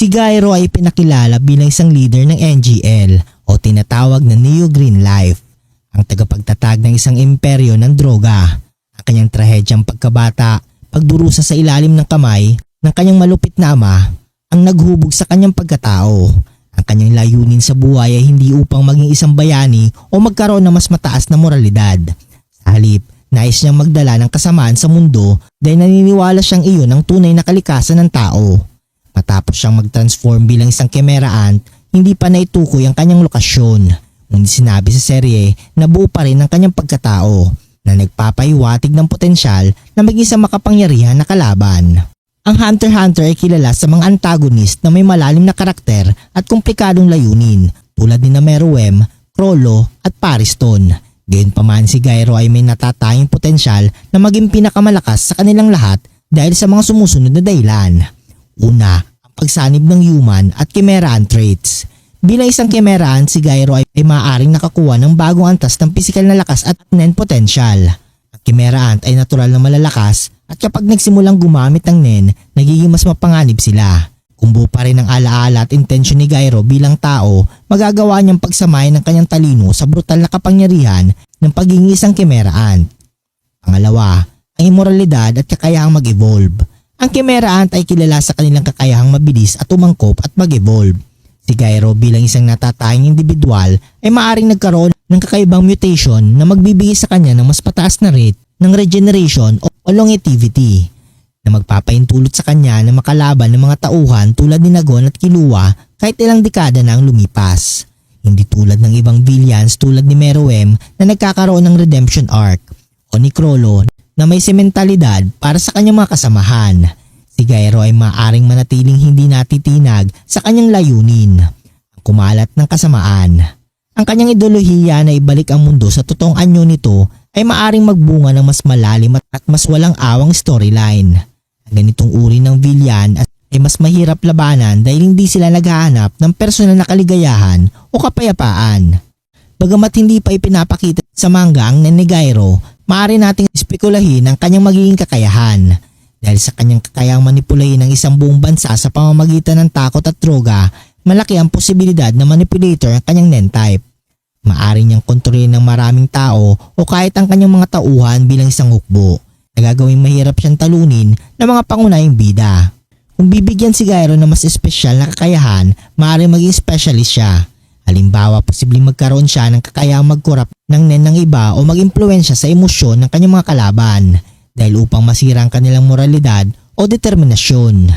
Si Gyro ay pinakilala bilang isang leader ng NGL o tinatawag na Neo Green Life, ang tagapagtatag ng isang imperyo ng droga. Ang kanyang trahedyang pagkabata, pagdurusa sa ilalim ng kamay ng kanyang malupit na ama, ang naghubog sa kanyang pagkatao. Ang kanyang layunin sa buhay ay hindi upang maging isang bayani o magkaroon ng mas mataas na moralidad. Sa halip, nais niyang magdala ng kasamaan sa mundo dahil naniniwala siyang iyon ang tunay na kalikasan ng tao. Matapos siyang mag-transform bilang isang Chimera Ant, hindi pa naitukoy ang kanyang lokasyon. Ngunit sinabi sa serye na buo pa rin ang kanyang pagkatao na nagpapahiwatig ng potensyal na maging isang makapangyarihan na kalaban. Ang Hunter x Hunter ay kilala sa mga antagonist na may malalim na karakter at komplikadong layunin tulad ni na Meruem, Crollo at Pariston. Gayunpaman si Gyro ay may natatayang potensyal na maging pinakamalakas sa kanilang lahat dahil sa mga sumusunod na dahilan. Una, pagsanib ng human at chimeraan traits. Bilang isang chimeraan, si Gyro ay, ay maaaring nakakuha ng bagong antas ng pisikal na lakas at nen potential. Ang chimeraan ay natural na malalakas at kapag nagsimulang gumamit ng nen, nagiging mas mapanganib sila. Kung buo pa rin ang alaala at intensyon ni Gyro bilang tao, magagawa niyang pagsamahin ng kanyang talino sa brutal na kapangyarihan ng pagiging isang chimeraan. Pangalawa, ang immoralidad at kakayahang mag-evolve. Ang Chimera Ant ay kilala sa kanilang kakayahang mabilis at umangkop at mag-evolve. Si Gyro bilang isang natatayang individual ay maaring nagkaroon ng kakaibang mutation na magbibigay sa kanya ng mas pataas na rate ng regeneration o, o longevity na magpapaintulot sa kanya na makalaban ng mga tauhan tulad ni Nagon at Kilua kahit ilang dekada na ang lumipas. Hindi tulad ng ibang villains tulad ni Meruem na nagkakaroon ng redemption arc o ni Crollo na may sementalidad para sa kanyang mga kasamahan. Si Gyro ay maaring manatiling hindi natitinag sa kanyang layunin, ang kumalat ng kasamaan. Ang kanyang ideolohiya na ibalik ang mundo sa totoong anyo nito ay maaring magbunga ng mas malalim at mas walang awang storyline. Ang ganitong uri ng villian at ay mas mahirap labanan dahil hindi sila naghahanap ng personal na kaligayahan o kapayapaan. Bagamat hindi pa ipinapakita sa manga ang Nenegayro, maaari nating espekulahin ang kanyang magiging kakayahan. Dahil sa kanyang kakayahang manipulahin ang isang buong bansa sa pamamagitan ng takot at droga, malaki ang posibilidad na manipulator ang kanyang Nen-type. Maari niyang kontrolin ng maraming tao o kahit ang kanyang mga tauhan bilang isang hukbo. Nagagawing mahirap siyang talunin ng mga pangunahing bida. Kung bibigyan si Gyro ng mas espesyal na kakayahan, maaari maging specialist siya. Halimbawa, posibleng magkaroon siya ng kakayahang magkurap ng nen ng iba o mag-impluensya sa emosyon ng kanyang mga kalaban dahil upang masira ang kanilang moralidad o determinasyon.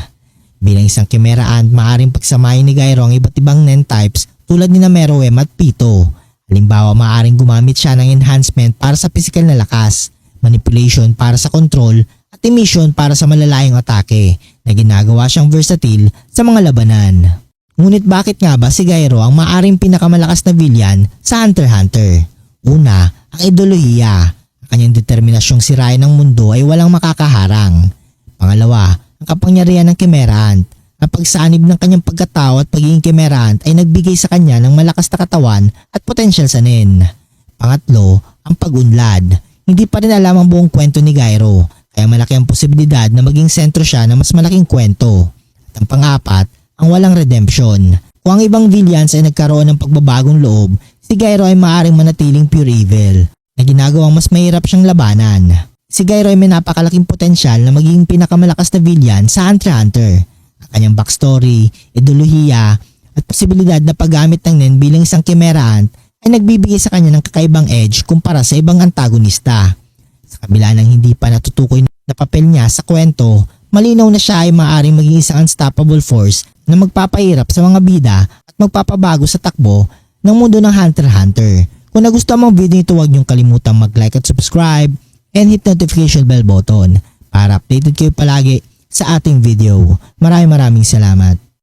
Bilang isang Chimera Ant, maaaring pagsamahin ni Gyro ang iba't ibang nen types tulad ni na at Pito. Halimbawa, maaaring gumamit siya ng enhancement para sa physical na lakas, manipulation para sa control, at emission para sa malalayong atake na ginagawa siyang versatile sa mga labanan. Ngunit bakit nga ba si Gyro ang maaring pinakamalakas na villain sa Hunter x Hunter? Una, ang ideolohiya. Ang kanyang determinasyong sirain ng mundo ay walang makakaharang. Pangalawa, ang kapangyarihan ng Chimera Ant. Ang pagsanib ng kanyang pagkatao at pagiging Chimera Ant ay nagbigay sa kanya ng malakas na katawan at potensyal sa nin. Pangatlo, ang pag-unlad. Hindi pa rin alam ang buong kwento ni Gyro, kaya malaki ang posibilidad na maging sentro siya ng mas malaking kwento. At ang pangapat, ang walang redemption. Kung ang ibang villains ay nagkaroon ng pagbabagong loob, si Gyro ay maaaring manatiling pure evil na ginagawang mas mahirap siyang labanan. Si Gyro ay may napakalaking potensyal na maging pinakamalakas na villain sa Hunter Hunter. Ang kanyang backstory, ideolohiya, at posibilidad na paggamit ng Nen bilang isang Chimera Ant ay nagbibigay sa kanya ng kakaibang edge kumpara sa ibang antagonista. Sa kabila ng hindi pa natutukoy na papel niya sa kwento, malinaw na siya ay maaaring maging isang unstoppable force na magpapahirap sa mga bida at magpapabago sa takbo ng mundo ng Hunter x Hunter. Kung nagustuhan mo ang video nito huwag niyong kalimutang mag-like at subscribe and hit notification bell button para updated kayo palagi sa ating video. Maraming maraming salamat.